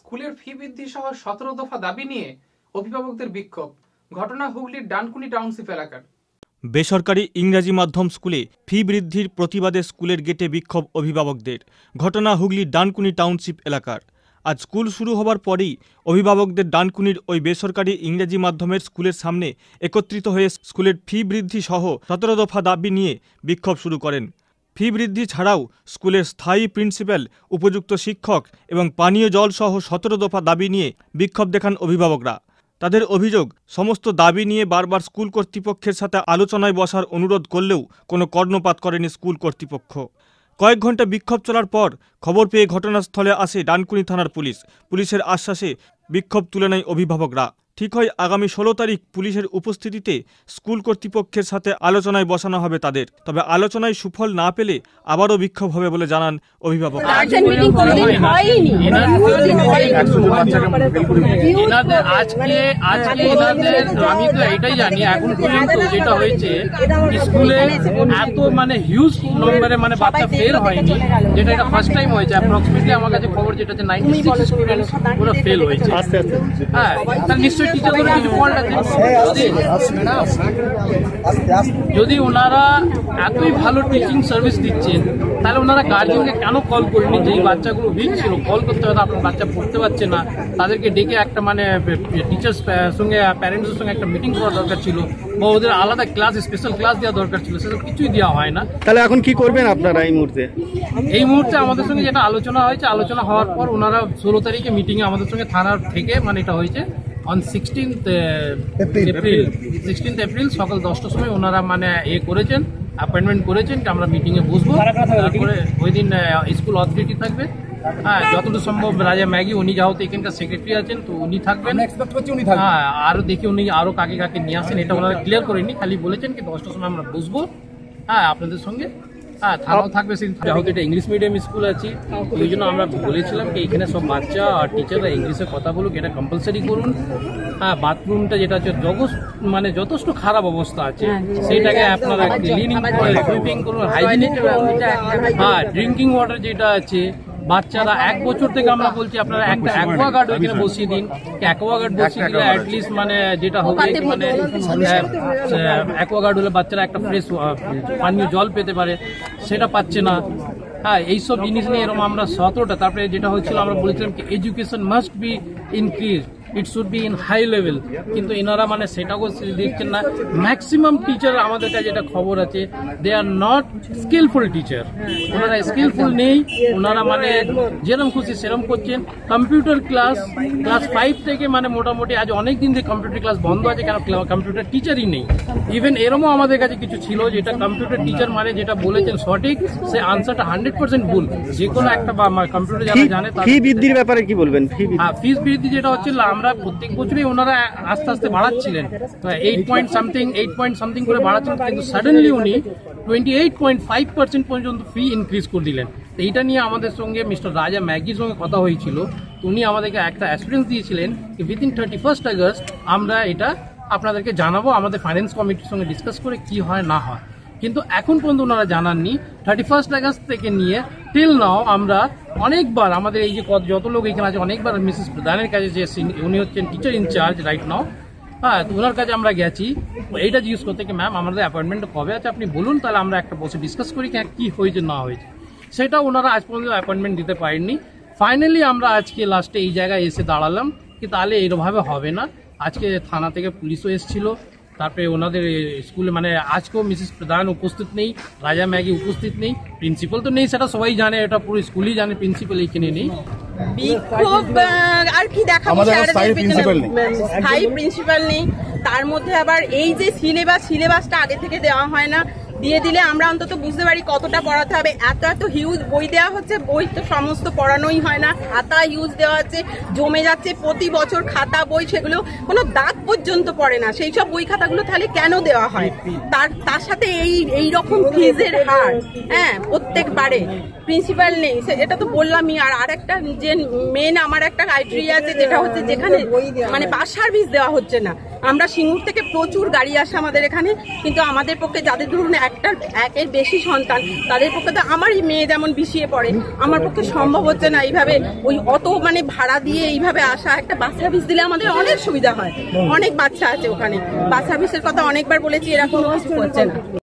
স্কুলের ফি বৃদ্ধি সহ সতেরো দফা দাবি নিয়ে অভিভাবকদের বিক্ষোভ। ঘটনা হুগলির ডানকুনি টাউনশিপ এলাকার। বেসরকারি ইংরাজি মাধ্যম স্কুলে ফি বৃদ্ধির প্রতিবাদে স্কুলের গেটে বিক্ষোভ অভিভাবকদের। ঘটনা হুগলির ডানকুনি টাউনশিপ এলাকার। আজ স্কুল শুরু হবার পরেই অভিভাবকদের ডানকুনির ওই বেসরকারি ইংরেজি মাধ্যমের স্কুলের সামনে একত্রিত হয়ে স্কুলের ফি বৃদ্ধি সহ সতেরো দফা দাবি নিয়ে বিক্ষোভ শুরু করেন। ফি বৃদ্ধি ছাড়াও স্কুলের স্থায়ী প্রিন্সিপাল, উপযুক্ত শিক্ষক এবং পানীয় জল সহ সতেরো দফা দাবি নিয়ে বিক্ষোভ দেখান অভিভাবকরা। তাদের অভিযোগ, সমস্ত দাবি নিয়ে বারবার স্কুল কর্তৃপক্ষের সাথে আলোচনায় বসার অনুরোধ করলেও কোনো কর্ণপাত করেনি স্কুল কর্তৃপক্ষ। কয়েক ঘণ্টা বিক্ষোভ চলার পর খবর পেয়ে ঘটনাস্থলে আসে ডানকুনি থানার পুলিশ। পুলিশের আশ্বাসে বিক্ষোভ তুলে নেয় অভিভাবকরা। ঠিক হয় আগামী ষোলো তারিখ পুলিশের উপস্থিতিতে স্কুল কর্তৃপক্ষের সাথে আলোচনায় বসানো হবে তাদের। তবে আলোচনায় সুফল না পেলে আবারও বিক্ষোভ হবে বলে জানান অভিভাবক। আজকে আজকে আমি তো এটাই জানি এখন পর্যন্ত যেটা হয়েছে স্কুলে এত মানে হিউজ নম্বরে মানে বাচ্চা ফেল হয়নি যেটা এটা ফার্স্ট টাইম হয়েছে অ্যাপ্রক্সিমেটলি আমার কাছে খবর যেটা হচ্ছে নাইনটি সিক্স স্টুডেন্টস পুরো ফেল হয়েছে। হ্যাঁ যদি ওনারা এতই ভালো টিচিং সার্ভিস দিচ্ছেন তাহলে ওনারা গার্জেনকে কেন কল করেনি যে এই বাচ্চাগুলো উইক ছিল? কল করতে হবে আপনার বাচ্চা পড়তে পারছে না। তাদেরকে ডেকে একটা মানে টিচার্স সঙ্গে প্যারেন্টসের সঙ্গে একটা মিটিং করা দরকার ছিল বা ওদের আলাদা ক্লাস স্পেশাল ক্লাস দেওয়া দরকার ছিল সেসব কিছুই দেওয়া হয় না। তাহলে এখন কি করবেন আপনারা এই মুহূর্তে? এই মুহূর্তে আমাদের সঙ্গে যেটা আলোচনা হয়েছে আলোচনা হওয়ার পর ওনারা ষোলো তারিখে মিটিংয়ে আমাদের সঙ্গে থানার থেকে মানে এটা হয়েছে on sixteenth April sixteenth April সকাল দশটার সময় ওনারা মানে এ করেছেন অ্যাপয়েন্টমেন্ট করেছেন আমরা মিটিংয়ে বসবো। তারপরে ওই দিন স্কুল অথরিটি থাকবে। হ্যাঁ যতটুকু সম্ভব রাজা ম্যাগি উনি যেহেতু এখানকার সেক্রেটারি আছেন তো উনি থাকবেন। হ্যাঁ আরও দেখি উনি আরও কাকে কাকে নিয়ে আসেন এটা ওনারা ক্লিয়ার করেনি খালি বলেছেন কি দশটার সময় আমরা বসবো। হ্যাঁ আপনাদের সঙ্গে। হ্যাঁ থানাও থাকবে যেহেতু এটা ইংলিশ মিডিয়াম স্কুল আছে। ওই জন্য আমরা বলেছিলাম যে এখানে সব বাচ্চা আর টিচাররা ইংলিশে কথা বলুক এটা কম্পালসারি করুন। হ্যাঁ বাথরুমটা যেটা হচ্ছে মানে যথেষ্ট খারাপ অবস্থা আছে। সেটাকে আপনারা ক্লিনিং করে সুইপিং করুন হাইজিনিক হ্যাঁ ড্রিঙ্কিং ওয়াটার যেটা আছে বাচ্চারা এক বছর থেকে আমরা বলছি আপনারা একটা অ্যাকোয়াগার্ড ওইখানে বসিয়ে দিন। অ্যাকোয়াগার্ড বসিয়ে দিলে অ্যাটলিস্ট মানে যেটা হবে মানে অ্যাকোয়াগার্ড হলে বাচ্চারা একটা ফ্রেশ পানীয় জল পেতে পারে সেটা পাচ্ছে না। হ্যাঁ এইসব জিনিস নিয়ে এরকম আমরা সতেরোটা তারপরে যেটা হচ্ছিল আমরা বলেছিলাম কি education must be increase it should be in high level কিন্তু এনারা মানে সেটাও দেখছেন না। ম্যাক্সিমাম টিচার আমাদের কাছে যেটা খবর আছে they are not skillful teacher ওনারা স্কিলফুল নেই। ওনারা মানে যেরকম খুশি সেরকম করছেন। কম্পিউটার ক্লাস ক্লাস ফাইভ থেকে মানে মোটামুটি আজ অনেক দিন থেকে কম্পিউটার ক্লাস বন্ধ আছে কেন কম্পিউটার টিচারই নেই। ইভেন এরমও আমাদের কাছে কিছু ছিল যেটা কম্পিউটার টিচার মানে যেটা বলেছেন সঠিক সে আনসারটা হান্ড্রেড পার্সেন্ট ভুল। যে কোনো একটা কম্পিউটার যারা জানে ফি বৃদ্ধির ব্যাপারে কি বলবেন? ফি বৃদ্ধি হ্যাঁ ফিস বৃদ্ধি যেটা হচ্ছে আমরা প্রত্যেক বছরই ওনারা আস্তে আস্তে বাড়াচ্ছিলেন। Eight point something eight point something করে বাড়াচ্ছিলেন, কিন্তু সাডেনলি উনি twenty eight point five percent পর্যন্ত ফি ইনক্রিজ করে দিলেন। তো এইটা নিয়ে আমাদের সঙ্গে মিস্টার রাজা ম্যাগির সঙ্গে কথা হয়েছিল। উনি আমাদেরকে একটা অ্যাসুরেন্স দিয়েছিলেন যে উইদিন থার্টি ফার্স্ট আগস্ট আমরা এটা আপনাদেরকে জানাব, আমাদের ফাইন্যান্স কমিটির সঙ্গে ডিসকাস করে কি হয়, না হয়। কিন্তু এখন পর্যন্ত ওনারা জানাননি। থার্টি ফার্স্ট আগস্ট থেকে নিয়ে টিল নাও আমরা অনেকবার, আমাদের এই যে যত লোক এখানে আছে, অনেকবার মিসেস প্রধানের কাছে যে উনি হচ্ছেন টিচার ইনচার্জ রাইট নাও হ্যাঁ তো ওনার কাছে আমরা গেছি। এইটা জিজ্ঞেস করতে কি ম্যাম আমাদের অ্যাপয়েন্টমেন্ট কবে আছে? আপনি বলুন, তাহলে আমরা একটা বসে ডিসকাস করি কি কি হয়েছে, না হয়েছে। সেটা ওনারা আজ পর্যন্ত অ্যাপয়েন্টমেন্ট দিতে পারেননি। ফাইনালি আমরা আজকে লাস্টে এই জায়গায় এসে দাঁড়ালাম, কি তাহলে এরভাবে হবে না। আজকে থানা থেকে পুলিশও এসেছিল। তারপরে ওনাদের স্কুলে মানে আজকেও মিসেস প্রধান উপস্থিত নেই রাজা ম্যাগি উপস্থিত নেই প্রিন্সিপাল তো নেই সেটা সবাই জানে এটা পুরো স্কুলই জানে প্রিন্সিপাল এইখানে নেই বিক্ষোভ আর কি দেখাবো। স্থায়ী প্রিন্সিপাল নেই তার মধ্যে আবার এই যে সিলেবাস সিলেবাসটা আগে থেকে দেওয়া হয় না দিয়ে দিলে আমরা অন্তত বুঝতে পারি কতটা পড়াতে হবে। এত এত হিউজ বই দেওয়া হচ্ছে, বই তো সমস্ত পড়ানোই হয় না। খাতা হিউজ দেওয়া হচ্ছে, জমে যাচ্ছে, প্রতি বছর খাতা, বই সেগুলো কোনো দাগ পর্যন্ত পড়ে না। সেই সব বই খাতাগুলো তাহলে কেন দেওয়া হয়? তার তার সাথে এই এই রকম ফিজের হার। হ্যাঁ প্রত্যেকবারে। প্রিন্সিপাল নেই এটা তো বললামই। আর আরেকটা, যে মেন আমার একটা ক্রাইটেরিয়া আছে, যেটা হচ্ছে যেখানে মানে বাস সার্ভিস দেওয়া হচ্ছে না। আমরা সিঙ্গুর থেকে প্রচুর গাড়ি আসে আমাদের এখানে, কিন্তু আমাদের পক্ষে যাদের ধরুন একটা একের বেশি সন্তান, তাদের পক্ষে তো আমারই মেয়ে যেমন বিষিয়ে পড়ে। আমার পক্ষে সম্ভব হচ্ছে না এইভাবে ওই অত মানে ভাড়া দিয়ে এইভাবে আসা। একটা বাস সার্ভিস দিলে আমাদের অনেক সুবিধা হয়। অনেক বাচ্চা আছে ওখানে। বাস সার্ভিসের কথা অনেকবার বলেছি এরকম করছে না।